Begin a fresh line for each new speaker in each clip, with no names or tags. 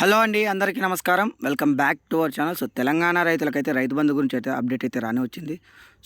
Hello అండి అందరికీ నమస్కారం. Welcome back to our channel. So Telangana రైతులకైతే రైతు బంధు గురించి అయితే అప్డేట్ అయితే రాని వచ్చింది.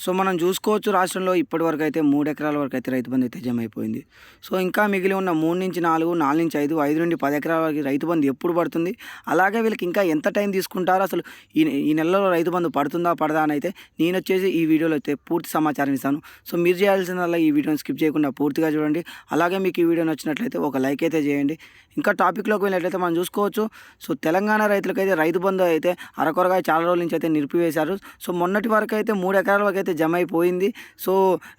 సో మనం చూసుకోవచ్చు రాష్ట్రంలో ఇప్పటి వరకు అయితే మూడు ఎకరాల వరకు అయితే రైతు బంధు అయితే జమ అయిపోయింది సో ఇంకా మిగిలి ఉన్న మూడు నుంచి నాలుగు నాలుగు నుంచి ఐదు ఐదు నుండి పది ఎకరాల వరకు రైతు బంధు ఎప్పుడు పడుతుంది? అలాగే వీళ్ళకి ఇంకా ఎంత టైం తీసుకుంటారో? అసలు ఈ ఈ నెలలో రైతు బంధు పడుతుందా పడదా అని అయితే నేను వచ్చేసి ఈ వీడియోలో అయితే పూర్తి సమాచారం ఇస్తాను. సో మీరు చేయాల్సిందల్లా ఈ వీడియోని స్కిప్ చేయకుండా పూర్తిగా చూడండి. అలాగే మీకు ఈ వీడియో నచ్చినట్లయితే ఒక లైక్ అయితే చేయండి. ఇంకా టాపిక్లోకి వెళ్ళినట్లయితే మనం చూసుకోవచ్చు. సో తెలంగాణ రైతులకైతే రైతు బంధు అయితే అరకొరగా చాలా రోజుల నుంచి అయితే నిలిపివేశారు. సో మొన్నటి వరకు అయితే మూడు ఎకరాల వరకు అయితే జమ అయిపోయింది. సో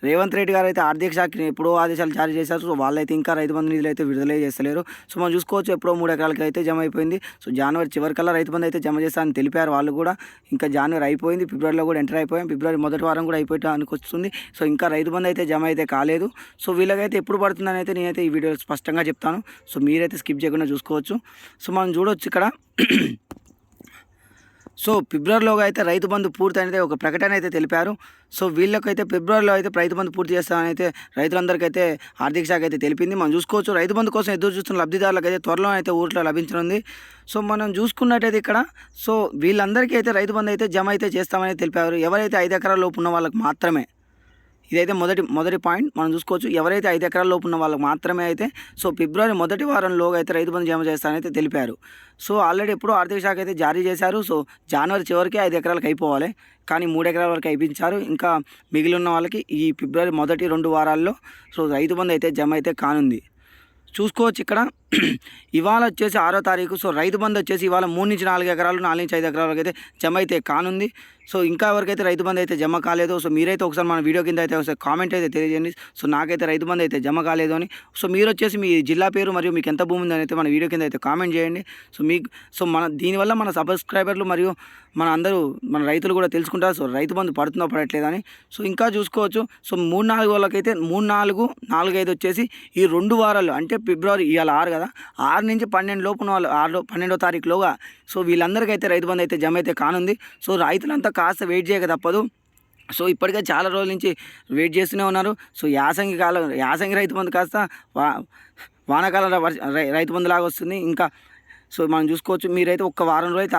రేవంత్ రెడ్డి గారు అయితే ఆర్థిక శాఖకి ఎప్పుడో ఆదేశాలు జారీ చేశారు. సో వాళ్ళైతే ఇంకా రైతు బంధు నిధులు అయితే విడుదల చేస్తలేరు. సో మనం చూసుకోవచ్చు ఎప్పుడో మూడు ఎకరాలకి అయితే జమ అయిపోయింది. సో జనవరి చివరికల్లా రైతు బంధు అయితే జమ చేస్తారని తెలిపారు వాళ్ళు కూడా. ఇంకా జనవరి అయిపోయింది. ఫిబ్రవరిలో కూడా ఎంటర్ అయిపోయాం. ఫిబ్రవరి మొదటి వారం కూడా అయిపోయడానికి వస్తుంది. సో ఇంకా రైతు బంధు అయితే జమ అయితే కాలేదు. సో వీళ్ళకైతే ఎప్పుడు పడుతుందని అయితే నేనైతే ఈ వీడియోలో స్పష్టంగా చెప్తాను. సో మీరైతే స్కిప్ చేయకుండా చూసుకోవచ్చు. సో మనం చూడొచ్చు ఇక్కడ. సో ఫిబ్రవరిలోగా అయితే రైతు బంధు పూర్తి అనేది ఒక ప్రకటన అయితే తెలిపారు. సో వీళ్ళకైతే ఫిబ్రవరిలో అయితే రైతు బంధు పూర్తి చేస్తామని అయితే రైతులందరికైతే ఆర్థిక శాఖ అయితే తెలిపింది. మనం చూసుకోవచ్చు రైతు బంధు కోసం ఎదురు చూస్తున్న లబ్ధిదారులకు అయితే త్వరలో అయితే ఊర్లో లభించనుంది. సో మనం చూసుకున్నట్టయితే ఇక్కడ సో వీళ్ళందరికీ అయితే రైతు బంధు అయితే జమ అయితే చేస్తామని తెలిపారు. ఎవరైతే ఐదు ఎకరాల లోపు ఉన్న వాళ్ళకి మాత్రమే. ఇదైతే మొదటి మొదటి పాయింట్. మనం చూసుకోవచ్చు ఎవరైతే ఐదు ఎకరాల లోపు ఉన్న వాళ్ళకి మాత్రమే అయితే సో ఫిబ్రవరి మొదటి వారంలోగా అయితే రైతు బంధు జమ చేస్తానైతే తెలిపారు. సో ఆల్రెడీ ఎప్పుడో ఆర్థిక శాఖ అయితే జారీ చేశారు సో జనవరి చివరికి ఐదు ఎకరాలకు అయిపోవాలి. కానీ మూడు ఎకరాల వరకు అయిపించారు. ఇంకా మిగిలి ఉన్న వాళ్ళకి ఈ ఫిబ్రవరి మొదటి రెండు వారాల్లో సో రైతు బంధు అయితే జమ అయితే కానుంది. చూసుకోవచ్చు ఇక్కడ. ఇవాళ వచ్చేసి ఆరో తారీఖు సో రైతు బంధు వచ్చేసి ఇవాళ మూడు నుంచి నాలుగు ఎకరాలు నాలుగు నుంచి ఐదు ఎకరాల వరకు అయితే జమ అయితే కానుంది. సో ఇంకా ఎవరికైతే రైతు బంధు అయితే జమ కాలేదు. సో మీరైతే ఒకసారి మన వీడియో కింద అయితే ఒకసారి కామెంట్ అయితే తెలియజేయండి. సో నాకైతే రైతు బంధు అయితే జమ కాలేదు అని. సో మీరు వచ్చేసి మీ జిల్లా పేరు మరియు మీకు ఎంత భూమి ఉందని అయితే మన వీడియో కింద అయితే కామెంట్ చేయండి. సో మీకు సో మన దీనివల్ల మన సబ్స్క్రైబర్లు మరియు మన అందరూ మన రైతులు కూడా తెలుసుకుంటారు. సో రైతు బంధు పడుతుందో పడట్లేదని సో ఇంకా చూసుకోవచ్చు. సో మూడు నాలుగు వాళ్ళకైతే మూడు నాలుగు నాలుగు ఐదు వచ్చేసి ఈ రెండు వారాలు అంటే ఫిబ్రవరి ఇవాళ ఆరు కదా? ఆరు నుంచి పన్నెండు లోపున వాళ్ళు ఆరు పన్నెండో తారీఖులోగా సో వీళ్ళందరికైతే రైతు బంధు అయితే జమ అయితే కానుంది. సో రైతులంతా కాస్త వెయిట్ చేయక తప్పదు సో ఇప్పటికే చాలా రోజుల నుంచి వెయిట్ చేస్తూనే ఉన్నారు. సో యాసంగి కాలం యాసంగి రైతు బంధు కాస్త వా వానాకాలం వర్ష- రై- రైతు బంధులాగా వస్తుంది. ఇంకా సో మనం చూసుకోవచ్చు మీరైతే ఒక్క వారం రోజు అయితే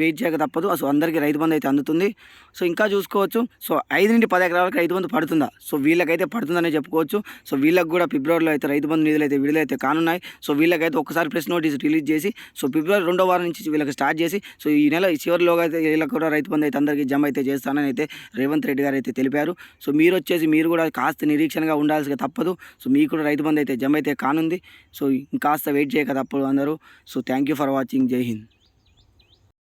వెయిట్ చేయక తప్పదు. సో అందరికీ రైతు బంధు అయితే అందుతుంది. సో ఇంకా చూసుకోవచ్చు సో ఐదు నుండి పది ఎకరాలకు రైతు బంధు పడుతుందా? సో వీళ్ళకైతే పడుతుందనే చెప్పుకోవచ్చు. సో వీళ్ళకి కూడా ఫిబ్రవరిలో అయితే రైతు బంధు నిధులు అయితే విడుదలైతే కానున్నాయి. సో వీళ్ళకైతే ఒకసారి ప్రెస్ నోటీస్ రిలీజ్ చేసి సో ఫిబ్రవరి రెండో వారం నుంచి వీళ్ళకి స్టార్ట్ చేసి సో ఈ నెల ఈ చివరిలోగా అయితే వీళ్ళకి కూడా రైతు బంధు అయితే అందరికీ జమ అయితే చేస్తానని అయితే రేవంత్ రెడ్డి గారు అయితే తెలిపారు. సో మీరు వచ్చేసి మీరు కూడా కాస్త నిరీక్షణగా ఉండాల్సి తప్పదు. సో మీకు కూడా రైతు బంధు అయితే జమ అయితే కానుంది. సో ఇంకాస్త వెయిట్ చేయక తప్పదు అందరూ. So thank you for watching. Jai Hind.